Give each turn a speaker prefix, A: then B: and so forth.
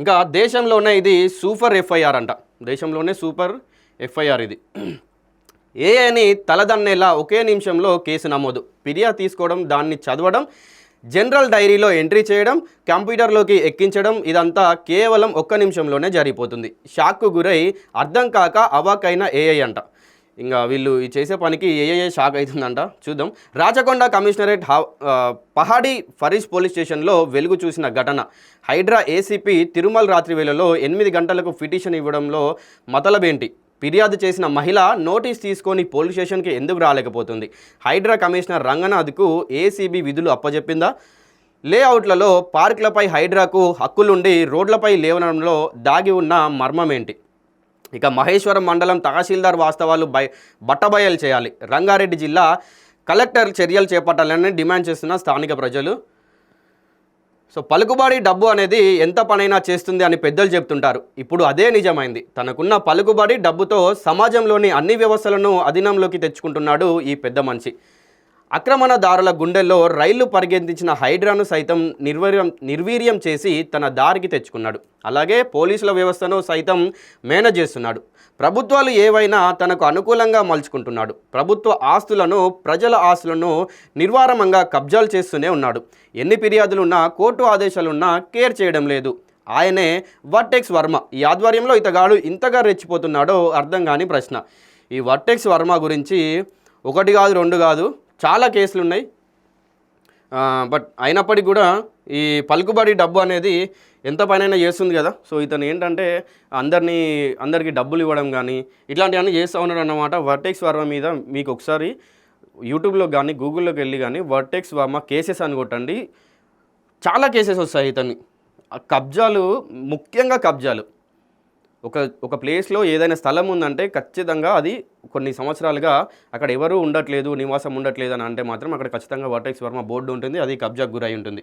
A: ఇంకా దేశంలోనే ఇది సూపర్ ఎఫ్ఐఆర్ అంట. దేశంలోనే సూపర్ ఎఫ్ఐఆర్ ఇది. ఏఐని తలదన్నేలా ఒకే నిమిషంలో కేసు నమోదు. ఫిర్యాదు తీసుకోవడం దాన్ని చదవడం జనరల్ డైరీలో ఎంట్రీ చేయడం కంప్యూటర్లోకి ఎక్కించడం ఇదంతా కేవలం ఒక్క నిమిషంలోనే జరిగిపోతుంది. షాక్కు గురై అర్థం కాక అవాకైన ఏఐ అంట. ఇంకా వీళ్ళు ఈ చేసే పనికి ఏఐఏ షాక్ అవుతుందంట. చూద్దాం. రాచకొండ కమిషనరేట్ హా- పహాడి ఫరీష్ పోలీస్ స్టేషన్లో వెలుగు చూసిన ఘటన. హైడ్రా ఏసీపీ తిరుమల రాత్రి వేళలో ఎనిమిది గంటలకు పిటిషన్ ఇవ్వడంలో మతలబేంటి. ఫిర్యాదు చేసిన మహిళ నోటీస్ తీసుకొని పోలీస్ స్టేషన్కి ఎందుకు రాలేకపోతుంది? హైడ్రా కమిషనర్ రంగనాథ్కు ఏసీబీ విధులు అప్పజెప్పిందా? లేఅవుట్లలో పార్కులపై హైడ్రాకు హక్కులుండి రోడ్లపై లేవడంలో దాగి ఉన్న మర్మమేంటి? ఇక మహేశ్వరం మండలం తహసీల్దార్ వాస్తవాలు బయ బట్టబయలు చేయాలి. రంగారెడ్డి జిల్లా కలెక్టర్ చర్యలు చేపట్టాలని డిమాండ్ చేస్తున్న స్థానిక ప్రజలు. సో పలుకుబడి డబ్బు అనేది ఎంత పనైనా చేస్తుంది అని పెద్దలు చెప్తుంటారు. ఇప్పుడు అదే నిజమైంది. తనకున్న పలుకుబడి డబ్బుతో సమాజంలోని అన్ని వ్యవస్థలను అధీనంలోకి తెచ్చుకుంటున్నాడు ఈ పెద్ద మనిషి. ఆక్రమణదారుల గుండెల్లో రైళ్ళు పరిగెత్తించిన హైడ్రాను సైతం నిర్వీర్యం నిర్వీర్యం చేసి తన దారికి తెచ్చుకున్నాడు. అలాగే పోలీసుల వ్యవస్థను సైతం మేనేజ్ చేస్తున్నాడు. ప్రభుత్వాలు ఏవైనా తనకు అనుకూలంగా మలుచుకుంటున్నాడు. ప్రభుత్వ ఆస్తులను ప్రజల ఆస్తులను నిర్వారమంగా కబ్జాలు చేస్తూనే ఉన్నాడు. ఎన్ని ఫిర్యాదులున్నా కోర్టు ఆదేశాలున్నా కేర్ చేయడం లేదు. ఆయనే వర్టెక్స్ వర్మ. ఈ ఆధ్వర్యంలో ఇతగాడు ఇంతగా రెచ్చిపోతున్నాడో అర్థం కాని ప్రశ్న. ఈ వర్టెక్స్ వర్మ గురించి ఒకటి కాదు రెండు కాదు చాలా కేసులు ఉన్నాయి బట్ అయినప్పటికీ కూడా ఈ పలుకుబడి డబ్బు అనేది ఎంత పనైనా చేస్తుంది కదా. సో ఇతను ఏంటంటే అందరినీ అందరికీ డబ్బులు ఇవ్వడం కానీ ఇట్లాంటివన్నీ చేస్తూ ఉన్నాడు అన్నమాట. వర్టెక్స్ వర్మ మీద మీకు ఒకసారి యూట్యూబ్లో కానీ గూగుల్లోకి వెళ్ళి కానీ వర్టెక్స్ వర్మ కేసెస్ అని కొట్టండి. చాలా కేసెస్ వస్తాయి ఇతన్ని. ఆ కబ్జాలు ముఖ్యంగా కబ్జాలు. ఒక ఒక ప్లేస్లో ఏదైనా స్థలం ఉందంటే ఖచ్చితంగా అది కొన్ని సంవత్సరాలుగా అక్కడ ఎవరూ ఉండట్లేదు నివాసం ఉండట్లేదు అని అంటే మాత్రం అక్కడ ఖచ్చితంగా వర్టెక్స్ వర్మ బోర్డు ఉంటుంది అది కబ్జాకు గురై ఉంటుంది.